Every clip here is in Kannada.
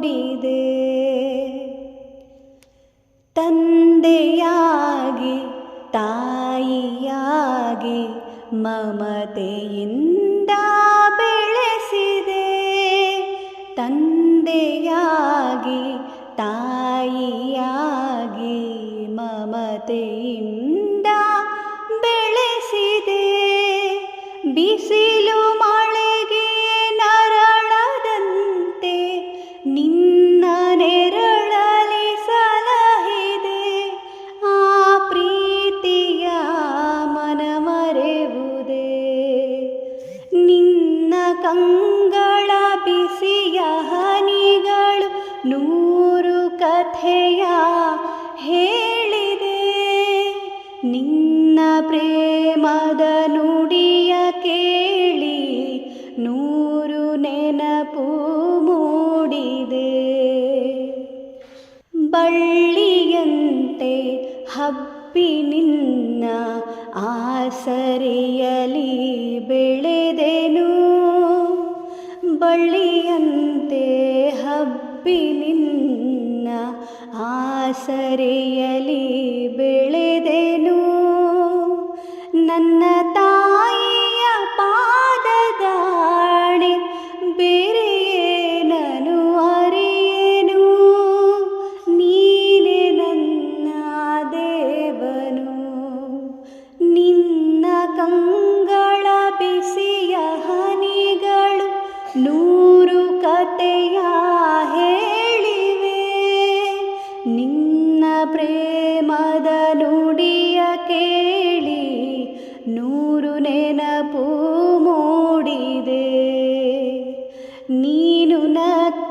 ಮೂಡಿದೆ ತಂದೆಯಾಗಿ ತಾಯಿಯಾಗಿ ಮಮತೆಯಿಂದ ಬೆಳೆಸಿದೆ. ತಂದೆಯಾಗಿ ತಾಯಿಯಾಗಿ ಮಮತೆಯಿಂದ ಬೆಳೆಸಿದೆ. ಬಿಸಿಲು ಮಳೆಗೆ ಕಂಗಳ ಬಿಸಿಯ ಹನಿಗಳು ನೂರು ಕಥೆಯ ಹೇಳಿದೆ. ನಿನ್ನ ಪ್ರೇಮದ ನುಡಿಯ ಕೇಳಿ ನೂರು ನೆನಪು ಮೂಡಿದೆ. ಬಳ್ಳಿಯಂತೆ ಹಬ್ಬಿ ನಿನ್ನ ಆಸರೆಯಲಿ ಬೆಳೆದೆನು. ಬಳ್ಳಿಯಂತೆ ಹಬ್ಬಿ ನಿನ್ನ ಆಸರೆಯಲಿ ಬೆಳೆದೆನು. ನನ್ನ ತಾಯಿಯ ಪಾದದಾಣೆ ಬೇರೆಯೇನನು ಅರಿಯೇನು? ನೀನೆ ನನ್ನ ದೇವನು. ನಿನ್ನ ಕಂಗಳ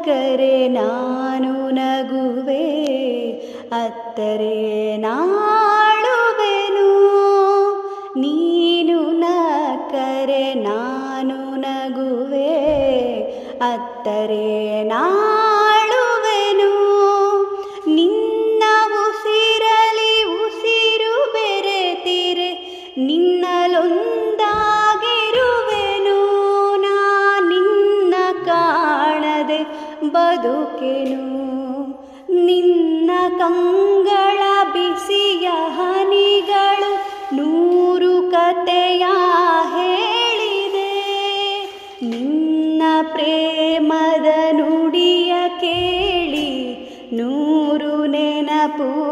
ನಕ್ಕರೆ ನಾನು ನಗುವೆ ಅತ್ತರೆ ನಾಳುವೆನು. ನೀನು ನಕ್ಕರೆ ನಾನು ನಗುವೆ ಅತ್ತರೆ ನಾಳುವೆನು ಬದುಕೆನು ನಿನ್ನ ಕಂಗಳ ಬಿಸಿಯ ಹನಿಗಳು ನೂರು ಕತೆಯ ಹೇಳಿದೆ. ನಿನ್ನ ಪ್ರೇಮದ ನುಡಿಯ ಕೇಳಿ ನೂರು ನೆನಪು